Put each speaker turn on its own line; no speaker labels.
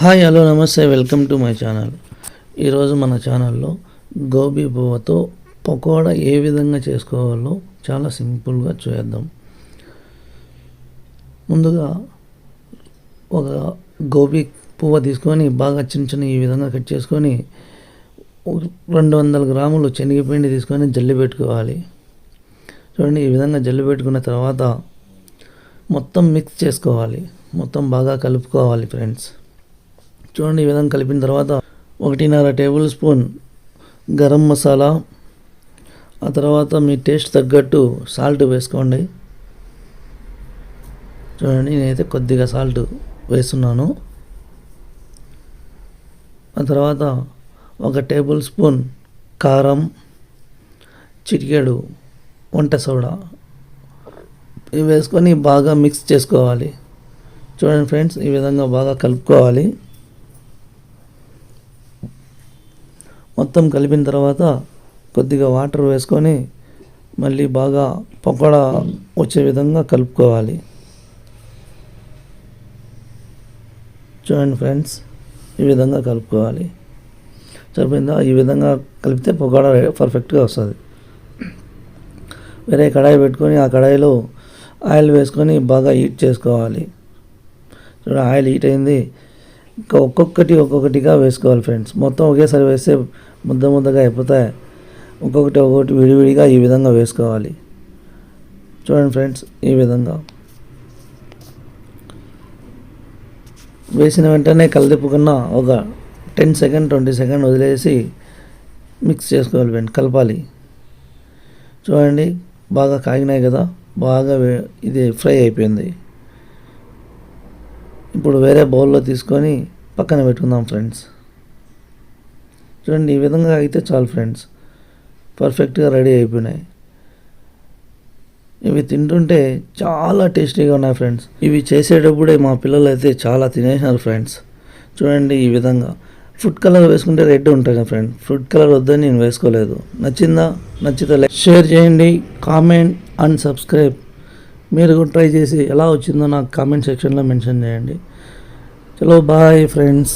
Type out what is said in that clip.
Hi hello నమస్తే welcome to my channel. ఈరోజు మన ఛానల్లో గోబీ పువ్వుతో పకోడా ఏ విధంగా చేసుకోవాలో చాలా సింపుల్గా చేద్దాం ముందుగా ఒక గోబీ పువ్వ తీసుకొని బాగా చిన్న చిన్న ఈ విధంగా కట్ చేసుకొని రెండు వందల గ్రాములు శనగపిండి తీసుకొని జల్లి పెట్టుకోవాలి. చూడండి ఈ విధంగా జల్లి పెట్టుకున్న తర్వాత మొత్తం మిక్స్ చేసుకోవాలి. మొత్తం బాగా కలుపుకోవాలి ఫ్రెండ్స్ చూడండి ఈ విధంగా కలిపిన తర్వాత ఒకటిన్నర టేబుల్ స్పూన్ గరం మసాలా ఆ తర్వాత మీ టేస్ట్ తగ్గట్టు సాల్ట్ వేసుకోండి. చూడండి నేనైతే కొద్దిగా సాల్ట్ వేస్తున్నాను. ఆ తర్వాత ఒక టేబుల్ స్పూన్ కారం చిటికెడు వంట సోడా ఇవి వేసుకొని బాగా మిక్స్ చేసుకోవాలి. చూడండి ఫ్రెండ్స్ ఈ విధంగా బాగా కలుపుకోవాలి. మొత్తం కలిపిన తర్వాత కొద్దిగా వాటర్ వేసుకొని మళ్ళీ బాగా పకోడా వచ్చే విధంగా కలుపుకోవాలి. చూడండి ఫ్రెండ్స్ ఈ విధంగా కలుపుకోవాలి. సరిపోయిందా? ఈ విధంగా కలిపితే పకోడా పర్ఫెక్ట్గా వస్తుంది. వేరే కడాయి పెట్టుకొని ఆ కడాయిలో ఆయిల్ వేసుకొని బాగా హీట్ చేసుకోవాలి. చూడండి ఆయిల్ హీట్ అయింది. ఇంకా ఒక్కొక్కటి ఒక్కొక్కటిగా వేసుకోవాలి ఫ్రెండ్స్. మొత్తం ఒకేసారి వేస్తే ముద్ద ముద్దగా అయిపోతాయి. ఒక్కొక్కటి ఒక్కొక్కటి విడివిడిగా ఈ విధంగా వేసుకోవాలి. చూడండి ఫ్రెండ్స్ ఈ విధంగా. వేసిన వెంటనే కలిదిప్పుకున్న ఒక టెన్ సెకండ్ ట్వంటీ సెకండ్ వదిలేసి మిక్స్ చేసుకోవాలి ఫ్రెండ్ కలపాలి. చూడండి బాగా కాగినాయి కదా బాగా వే- ఇది ఫ్రై అయిపోయింది. ఇప్పుడు వేరే బౌల్లో తీసుకొని పక్కన పెట్టుకుందాం ఫ్రెండ్స్. చూడండి ఈ విధంగా అయితే చాలు ఫ్రెండ్స్. పర్ఫెక్ట్గా రెడీ అయిపోయినాయి. ఇవి తింటుంటే చాలా టేస్టీగా ఉన్నాయి ఫ్రెండ్స్. ఇవి చేసేటప్పుడే మా పిల్లలు అయితే చాలా తినేసినారు ఫ్రెండ్స్. చూడండి ఈ విధంగా. ఫుడ్ కలర్ వేసుకుంటే రెడ్ ఉంటుంది కదా ఫ్రెండ్. ఫుడ్ కలర్ వద్దని నేను వేసుకోలేదు. నచ్చిందా? నచ్చితే లైక్ షేర్ చేయండి కామెంట్ అండ్ సబ్స్క్రైబ్ మీరు కూడా ట్రై చేసి ఎలా వచ్చిందో నాకు కామెంట్ సెక్షన్లో మెన్షన్ చేయండి. చలో బాయ్ ఫ్రెండ్స్